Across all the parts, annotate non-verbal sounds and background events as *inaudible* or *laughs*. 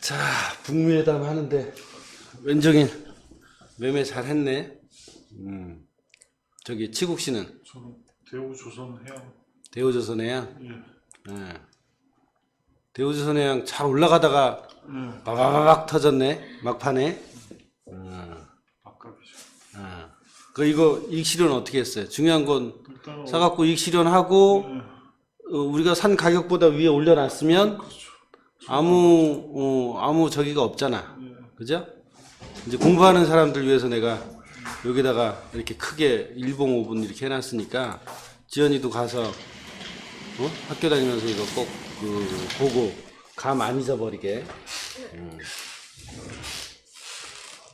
자, 북미회담 하는데 왼정인 매매 잘했네. 음. 저기 치국 씨는 저는 대우조선 해양 대우조선 해양. 예, 예. 대우조선 해양 잘 올라가다가 예, 바바박 터졌네 막판에. 아깝이죠. 아. 그 이거 이익 실현 어떻게 했어요? 중요한 건 사갖고 이익 실현하고 예, 어, 우리가 산 가격보다 위에 올려놨으면 그렇죠. 아무 어, 아무 저기가 없잖아. 예, 그죠? 이제 공부하는 사람들 위해서 내가 여기다가 이렇게 크게 일봉 5분 이렇게 해놨으니까 지연이도 가서 어? 학교 다니면서 이거 꼭 그 보고 감 안 잊어버리게. 음.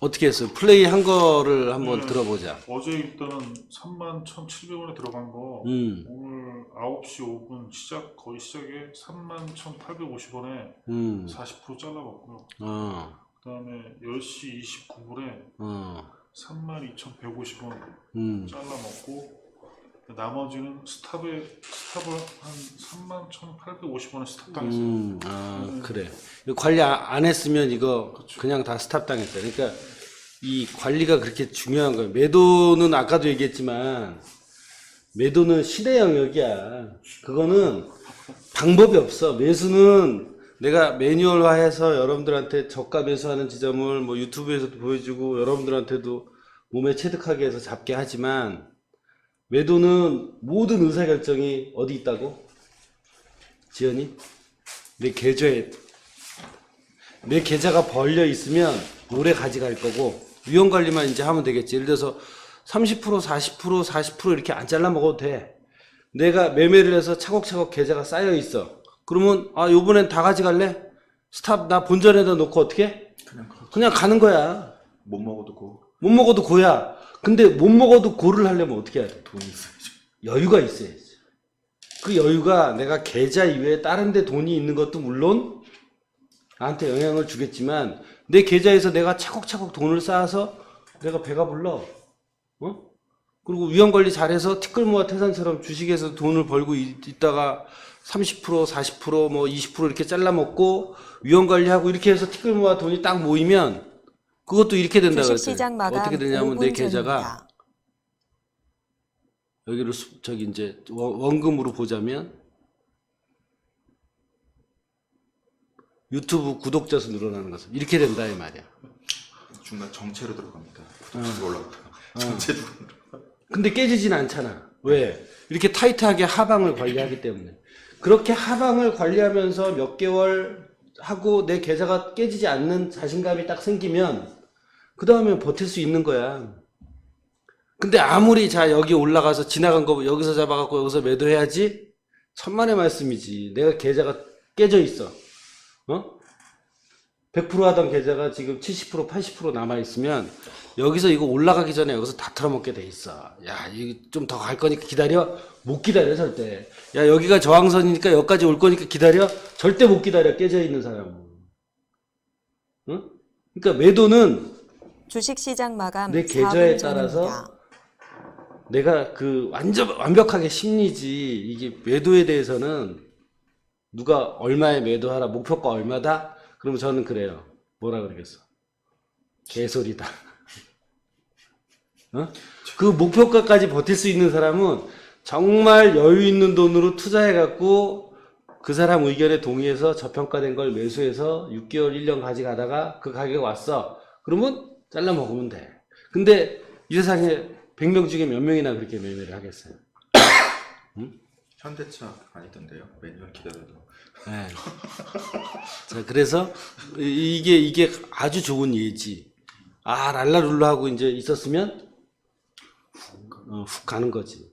어떻게 했어요? 플레이 한 거를 한번 음. 들어보자. 어제 일단은 3만 1,700원에 들어간 거 음, 오늘 9시 5분 시작 거의 시작에 3만 1,850원에 음, 40% 잘라먹고요. 어, 그다음에 10시 29분에 어, 3만 2,150원 음, 잘라먹고 나머지는 스탑에 스탑을 한 3만 1,850원에 스탑 당했어요. 음, 아, 그래. 이거 관리 아- 안 했으면 이거 그냥 다 스탑 당했다. 그러니까 이 관리가 그렇게 중요한 거예요. 매도는 아까도 얘기했지만 매도는 신의 영역이야. 그거는 방법이 없어. 매수는 내가 매뉴얼화해서 여러분들한테 저가 매수하는 지점을 뭐 유튜브에서도 보여주고 여러분들한테도 몸에 체득하게 해서 잡게 하지만 매도는 모든 의사결정이 어디 있다고? 지연이? 내 계좌에 내 계좌가 벌려 있으면 오래 가져갈 거고 위험 관리만 이제 하면 되겠지. 예를 들어서 30% 40% 40% 이렇게 안 잘라 먹어도 돼. 내가 매매를 해서 차곡차곡 계좌가 쌓여 있어. 그러면 아 요번엔 다 가져갈래? 스탑 나 본전에다 놓고 어떻게? 그냥 그냥 가는 거야. 못 먹어도 고 못 먹어도 고야. 근데 못 먹어도 고를 하려면 어떻게 해야 돼? 돈이 있어야죠. 여유가 있어야지. 그 여유가 내가 계좌 이외에 다른 데 돈이 있는 것도 물론 나한테 영향을 주겠지만 내 계좌에서 내가 차곡차곡 돈을 쌓아서 내가 배가 불러. 어? 그리고 위험 관리 잘해서 티끌모아 태산처럼 주식에서 돈을 벌고 있, 있다가 30% 40%뭐 20% 이렇게 잘라 먹고 위험 관리하고 이렇게 해서 티끌모아 돈이 딱 모이면 그것도 이렇게 된다 그랬어요. 어떻게 되냐면 내 5분 계좌가. 여기를 수- 저기 이제 원- 원금으로 보자면 유튜브 구독자 수 늘어나는 것은 이렇게 된다 이 말이야. 중간 정체로 들어갑니다. 부동산 올라갔다가 어. 정체 주고 근데 깨지진 않잖아. 왜? 이렇게 타이트하게 하방을 관리하기 때문에. 그렇게 하방을 관리하면서 몇 개월 하고 내 계좌가 깨지지 않는 자신감이 딱 생기면 그 다음에 버틸 수 있는 거야. 근데 아무리 자 여기 올라가서 지나간 거 여기서 잡아갖고 여기서 매도해야지 천만의 말씀이지. 내가 계좌가 깨져 있어. 어? 100% 하던 계좌가 지금 70% 80% 남아 있으면 여기서 이거 올라가기 전에 여기서 다 털어먹게 돼 있어. 야, 이거 좀더 갈 거니까 기다려. 못 기다려 절대. 야, 여기가 저항선이니까 여기까지 올 거니까 기다려. 절대 못 기다려. 깨져 있는 사람은. 응? 그러니까 매도는 주식시장 마감 내 계좌에 4분 따라서 전입니다. 내가 그 완전 완벽하게 심리지 이게 매도에 대해서는 누가 얼마에 매도하라 목표가 얼마다? 그러면 저는 그래요. 뭐라 그러겠어? 개소리다. 어? 그 목표가까지 버틸 수 있는 사람은 정말 여유 있는 돈으로 투자해 갖고 그 사람 의견에 동의해서 저평가된 걸 매수해서 6개월 1년 가져가다가 그 가격 왔어. 그러면 잘라 먹으면 돼 근데 이 세상에 100명 중에 몇 명이나 그렇게 매매를 하겠어요 *coughs* 현대차 아니던데요. 매년 기다려도 네. 자, 그래서 이- 이게 이게 아주 좋은 예지. 아, 랄라룰라 하고 이제 있었으면 어, 훅 가는 거지.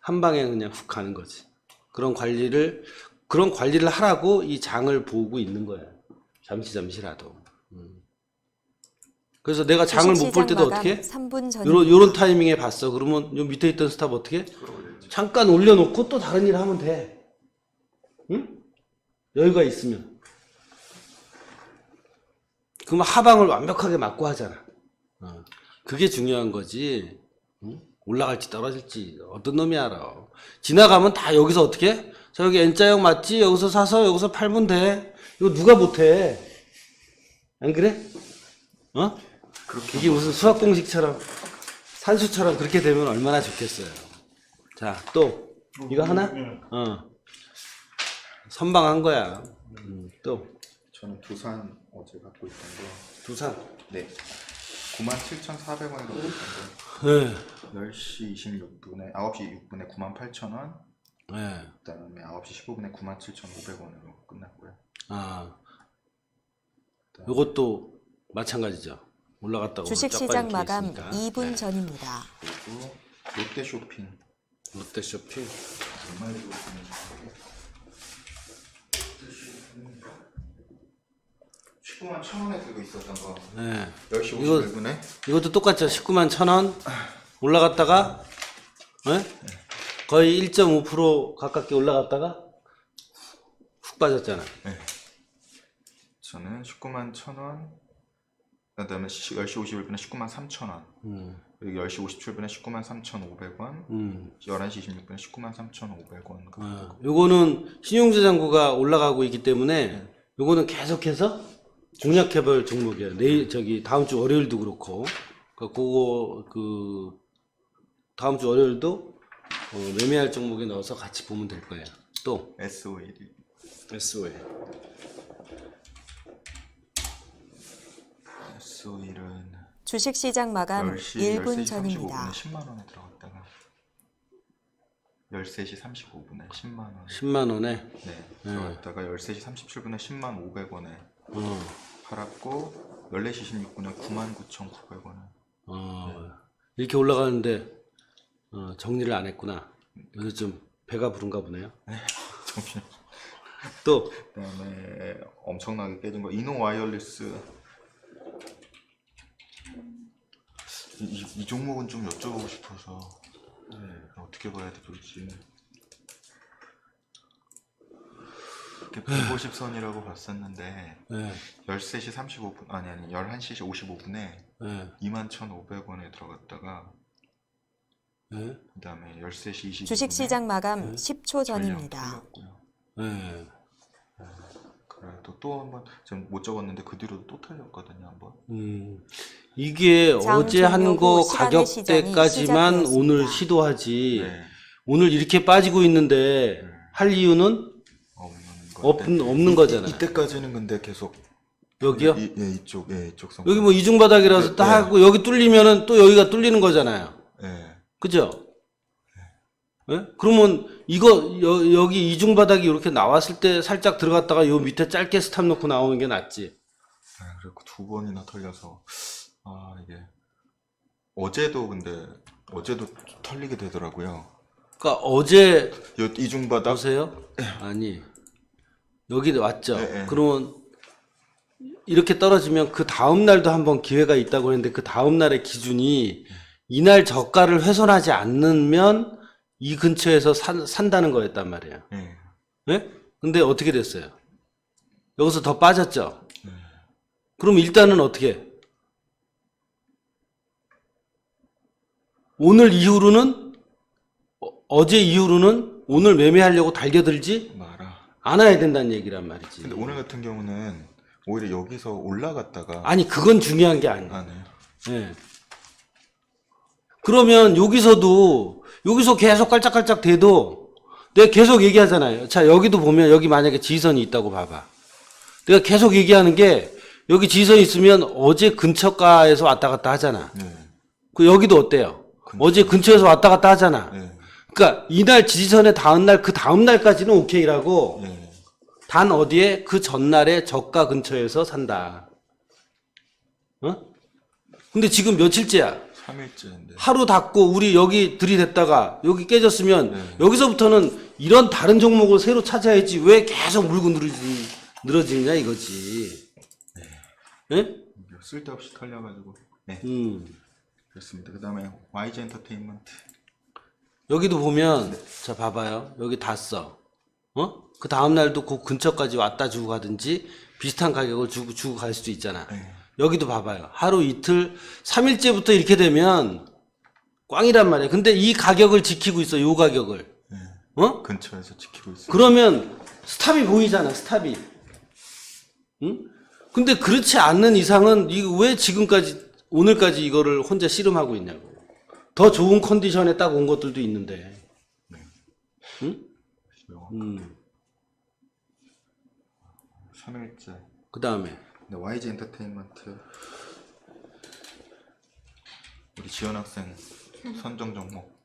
한 방에 그냥 훅 가는 거지. 그런 관리를 그런 관리를 하라고 이 장을 보고 있는 거야. 잠시 잠시라도. 음. 그래서 내가 장을 못 볼 때도 어떻게? 3분 전 요런 요런 타이밍에 봤어. 그러면 요 밑에 있던 스탑 어떻게? 잠깐 올려놓고 또 다른 일 하면 돼. 응? 여유가 있으면. 그러면 하방을 완벽하게 맞고 하잖아. 어. 그게 중요한 거지. 응? 올라갈지 떨어질지 어떤 놈이 알아. 지나가면 다 여기서 어떻게? 자, 여기 N자형 맞지? 여기서 사서 여기서 팔면 돼. 이거 누가 못해? 안 그래? 어? 이게 무슨 수학 공식처럼, 산수처럼 그렇게 되면 얼마나 좋겠어요. 자, 또, 이거 하나? 예. 어. 선방한 거야. 음, 또, 저는 두산 어제 갖고 있던 거. 두산. 네. 97,400원에 갖고 있던 예. 거. 10시 26분에 9시 6분에 98,000원. 예. 그다음에 9시 15분에 97,500원으로 끝났고요. 아. 요것도 마찬가지죠. 올라갔다고. 주식시장 쫙 마감 빠지게 2분 있으니까. 전입니다. 그리고 롯데 쇼핑. 롯데 쇼핑. 주고 있는지 19만 1,000원에 들고 있었던 거. 예. 10시 이거- 51분에 이것도 똑같죠. 19만 천 원. 올라갔다가, 예? 거의 1.5% 가깝게 올라갔다가 훅 빠졌잖아. 저는 19만 1,000원. 그 다음에 10시 51분에 19만 3,000원. 음, 그리고 10시 57분에 19만 3,500원. 음. 11시 26분에 19만 3,500원. 어, 요거는 신용자산구가 올라가고 있기 때문에 요거는 계속해서 공략해볼 종목이에요. 내일 저기 다음 주 월요일도 그렇고, 그 그거 그 다음 주 월요일도 어, 매매할 종목에 넣어서 같이 보면 될 거예요. 또 SOL. SOE. SOL은 주식 시장 마감 10시, 1분 13시 전입니다. 35분에 10만 원에 들어갔다가 13시 35분에 10만 원. 10만 원에 네. 들어갔다가 13시 37분에 10만 500원에 어, 팔았고 14시 16분에 9만 9,900원에 어, 이렇게 올라가는데 어, 정리를 안 했구나. 그래서 좀 배가 부른가 보네요. *laughs* 정신. 또 그다음에 엄청나게 깨진 거 이노 와이어리스 이, 이, 이 종목은 좀 여쭤보고 싶어서. 네, 어떻게 봐야 될지. 이렇게 150선이라고 봤었는데 예, 13시 35분 아니 아니 11시 55분에 예, 21,500원에 들어갔다가 예, 그다음에 13시 22분에 주식시장 마감 10초 전입니다. 예. 그래도 또 한번 지금 못 적었는데 그 뒤로도 또 털렸거든요 한번 음, 이게 장 어제 한 거 가격대까지만. 오늘 시도하지. 네 오늘 이렇게 빠지고 있는데 할 이유는 없는 거 없는 없는 거잖아. 이때까지는 근데 계속 여기요? 이, 예, 이쪽 예 이쪽 선 여기 뭐 이중 바닥이라서 네, 딱 네. 하고 여기 뚫리면은 또 여기가 뚫리는 거잖아요. 예 그죠? 예? 그러면 이거 여, 여기 이중 바닥이 이렇게 나왔을 때 살짝 들어갔다가 요 밑에 짧게 스탑 놓고 나오는 게 낫지. 네, 그리고 두 번이나 털려서 아 이게 어제도 근데 어제도 털리게 되더라고요. 그러니까 어제 요 이중 바닥 보세요. 아니 여기 왔죠. 네, 네. 그러면 이렇게 떨어지면 그 다음 날도 한번 기회가 있다고 했는데 그 다음 날의 기준이 이날 저가를 훼손하지 않으면 이 근처에서 산, 산다는 거였단 말이에요. 예. 예? 근데 어떻게 됐어요? 여기서 더 빠졌죠? 그럼 일단은 어떻게? 오늘 이후로는, 어, 어제 이후로는 오늘 매매하려고 달겨들지 마라. 않아야 된다는 얘기란 말이지. 근데 오늘 같은 경우는 오히려 여기서 올라갔다가 아니, 그건 중요한 게 아니야. 아, 네. 예. 그러면 여기서도, 여기서 계속 깔짝깔짝 대도 내가 계속 얘기하잖아요. 자, 여기도 보면 여기 만약에 지선이 있다고 봐봐. 내가 계속 얘기하는 게 여기 지선이 있으면 어제 근처가에서 왔다 갔다 하잖아. 네. 그 여기도 어때요? 어제 근처에서 왔다 갔다 하잖아. 네. 그러니까 이날 지지선의 다음 날 그 다음 날까지는 오케이라고 네. 단 어디에 그 전날에 저가 근처에서 산다. 어? 근데 지금 며칠째야? 3일째인데. 하루 닫고 우리 여기 들이댔다가 여기 깨졌으면 네. 여기서부터는 이런 다른 종목을 새로 찾아야지 왜 계속 물고 늘어지, 늘어지냐 이거지. 예? 쓸데없이 털려가지고. 네. 음. 그렇습니다. 그 다음에 YG 엔터테인먼트. 여기도 보면 자 봐봐요. 여기 닿았어. 어? 그 다음 날도 그 근처까지 왔다 주고 가든지 비슷한 가격을 주고 주고 갈 수도 있잖아. 네. 여기도 봐봐요. 하루 이틀 3일째부터 이렇게 되면 꽝이란 말이야. 근데 이 가격을 지키고 있어. 요 가격을. 네. 어? 근처에서 지키고 있어요. 그러면 스탑이 보이잖아, 스탑이. 응? 근데 그렇지 않는 이상은 이거 왜 지금까지 오늘까지 이거를 혼자 씨름하고 있냐고. 더 좋은 컨디션에 딱 온 것들도 있는데. 응? 음. 3일째. 그 다음에 네, YG 엔터테인먼트 우리 지원 학생 선정 종목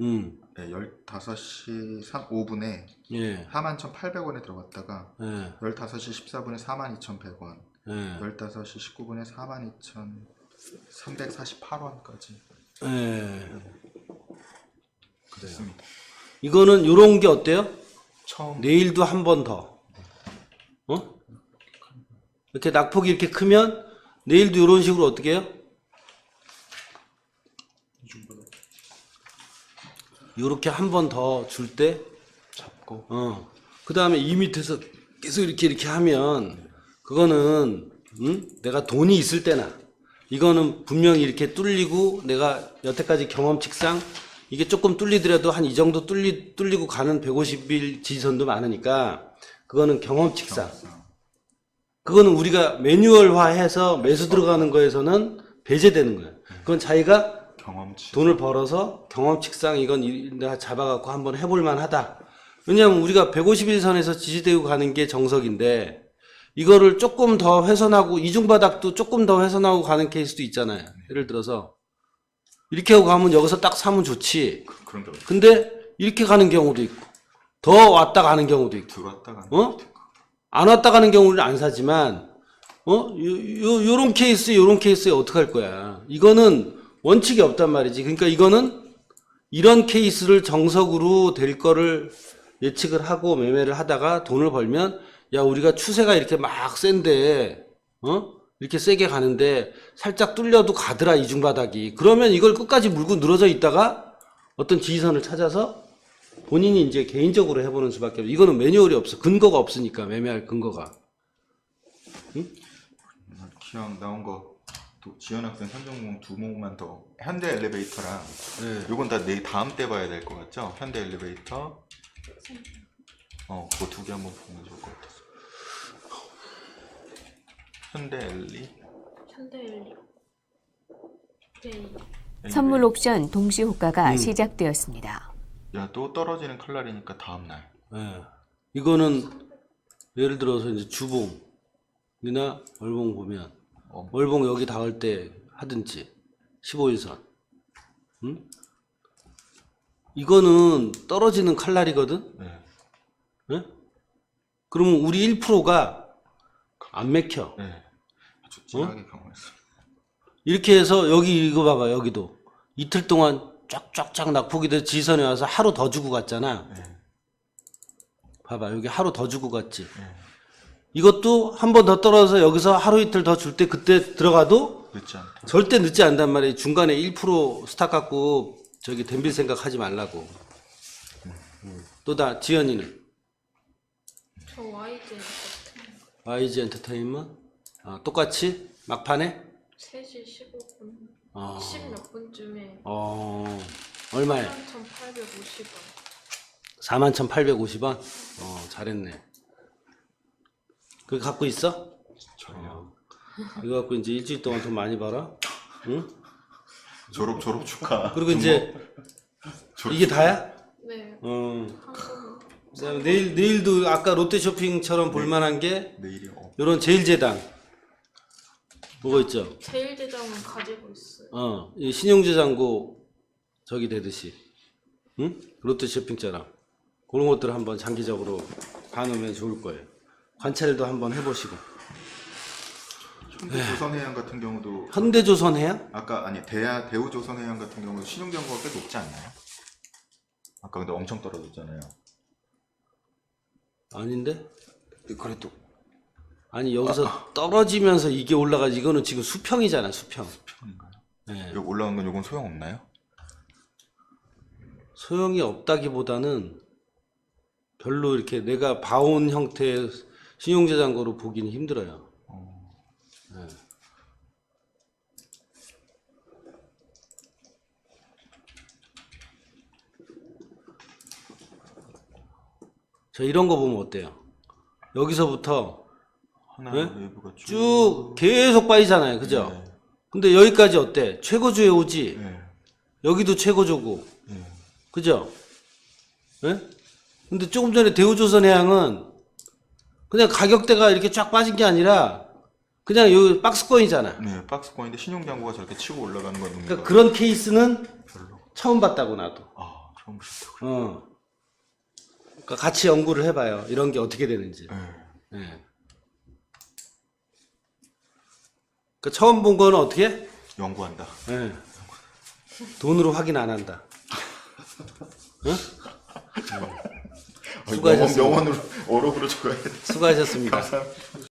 음. 네, 15시 3, 5분에 예. 41,800원에 들어갔다가 예. 15시 14분에 42,100원 예. 15시 19분에 42,348원까지 예. 됐습니다. 이거는 요런 게 어때요? 처음 내일도 한 번 더. 어? 이렇게 낙폭이 이렇게 크면 내일도 이런 식으로 어떻게 해요? 요렇게 한 번 더 줄 때, 잡고 어. 그 다음에 이 밑에서 계속 이렇게 이렇게 하면, 그거는, 응? 내가 돈이 있을 때나, 이거는 분명히 이렇게 뚫리고, 내가 여태까지 경험칙상, 이게 조금 뚫리더라도 한 이 정도 뚫리, 뚫리고 가는 150일 지지선도 많으니까, 그거는 경험칙상. 그거는 우리가 매뉴얼화해서 매수 들어가는 거에서는 배제되는 거예요. 그건 자기가 경험치 돈을 벌어서 경험칙상 이건 이- 내가 잡아갖고 한번 해볼 만 하다. 왜냐하면 우리가 151선에서 지지되고 가는 게 정석인데 이거를 조금 더 훼손하고 이중바닥도 조금 더 훼손하고 가는 케이스도 있잖아요. 예를 들어서 이렇게 하고 가면 여기서 딱 사면 좋지. 그- 그런 게 없- 근데 이렇게 가는 경우도 있고 더 왔다 가는 경우도 있고 들어왔다가 어? 안 왔다 가는 경우는 안 사지만, 어? 요, 요, 요런 케이스, 요런 케이스에 어떡할 거야. 이거는 원칙이 없단 말이지. 그러니까 이거는 이런 케이스를 정석으로 될 거를 예측을 하고 매매를 하다가 돈을 벌면, 야, 우리가 추세가 이렇게 막 센데, 어? 이렇게 세게 가는데 살짝 뚫려도 가더라, 이중바닥이. 그러면 이걸 끝까지 물고 늘어져 있다가 어떤 지지선을 찾아서 본인이 이제 개인적으로 해보는 수밖에 없어. 이거는 매뉴얼이 없어. 근거가 없으니까 매매할 근거가. 기왕 나온 거 또 지원 학생 선정 종목 두 종목만 더 현대 엘리베이터랑 네. 요건 다내 다음 때 봐야 될 것 같죠? 현대 엘리베이터 어 그거 두 개 한번 보면 좋을 것 같아서 현대 엘리 현대일리 네 선물 옵션 동시 효과가 음. 시작되었습니다. 야 또 떨어지는 칼날이니까 다음날 네. 이거는 예를 들어서 이제 주봉이나 월봉 보면 어. 월봉 여기 닿을 때 하든지 15일선. 응? 이거는 떨어지는 칼날이거든. 네. 예? 그러면 우리 1%가 안 맥혀. 네. 아주 진하게 경험했어요 이렇게 해서 여기 이거 봐봐 여기도 이틀 동안 쫙쫙쫙 낙폭이 돼서 지선에 와서 하루 더 주고 갔잖아. 네. 봐봐 여기 하루 더 주고 갔지. 네. 이것도 한 번 더 떨어져서 여기서 하루 이틀 더 줄 때 그때 들어가도 늦지 않다. 절대 늦지 않단 말이에요 중간에 1% 스탑 갖고 저기 덤빌 생각 하지 말라고. 음. 또다 지연이는? 저 YG YG 엔터테인먼트? 아, 똑같이? 막판에? 3시 15분 어, 10몇 분쯤에 어 얼마에 3,850원 41,850원? 어, 잘했네. 그거 갖고 있어? 전혀 이거 갖고 이제 일주일 동안 돈 많이 벌어? 응? 졸업 졸업 축하 그리고 이제 졸업 *laughs* 이게 다야? 네 어. 한국 그다음에 내일, 내일도 아까 롯데 쇼핑처럼 볼만한 게 내일이 어 요런 제일제당. 뭐가 있죠? 제일대장은 가지고 있어요 어, 이 신용재장고 저기 되듯이. 응? 롯데 쇼핑처럼. 그런 것들 한번 장기적으로 봐놓으면 좋을 거예요. 관찰도 한번 해보시고. 현대 조선해양 같은 경우도 현대조선 해양? 아까 아니 대야 대우조선해양 같은 경우도 신용정보가 꽤 높지 않나요? 아까 근데 엄청 떨어졌잖아요. 아닌데? 그래도 아니 여기서 떨어지면서 이게 올라가지 이거는 지금 수평이잖아 수평 편인가요? 예. 여기 올라온 건 요건 소용 없나요? 소용이 없다기보다는 별로 이렇게 내가 봐온 형태의 신용재장고로 보기는 힘들어요 예. 자, 이런 거 보면 어때요? 여기서부터 하나 네? 웨이브가 쭉 계속 빠지잖아요. 그죠? 네. 근데 여기까지 어때? 최고조에 오지? 네. 여기도 최고조고. 네. 그죠? 예? 근데 조금 전에 대우조선 해양은 그냥 가격대가 이렇게 쫙 빠진 게 아니라 그냥 여기 박스권이잖아. 네, 박스권인데 신용장구가 저렇게 치고 올라가는 건 그러니까 그런 케이스는 별로. 처음 봤다고 나도. 아, 처음 보셨다고요? 어. 그러니까 같이 연구를 해봐요. 이런 게 어떻게 되는지. 네. 예. 그러니까 처음 본 거는 어떻게? 연구한다. 예. 돈으로 확인 안 한다. 아, 수고하셨습니다. 명언, 명언으로 어록으로 적어야 돼. 수고하셨습니다.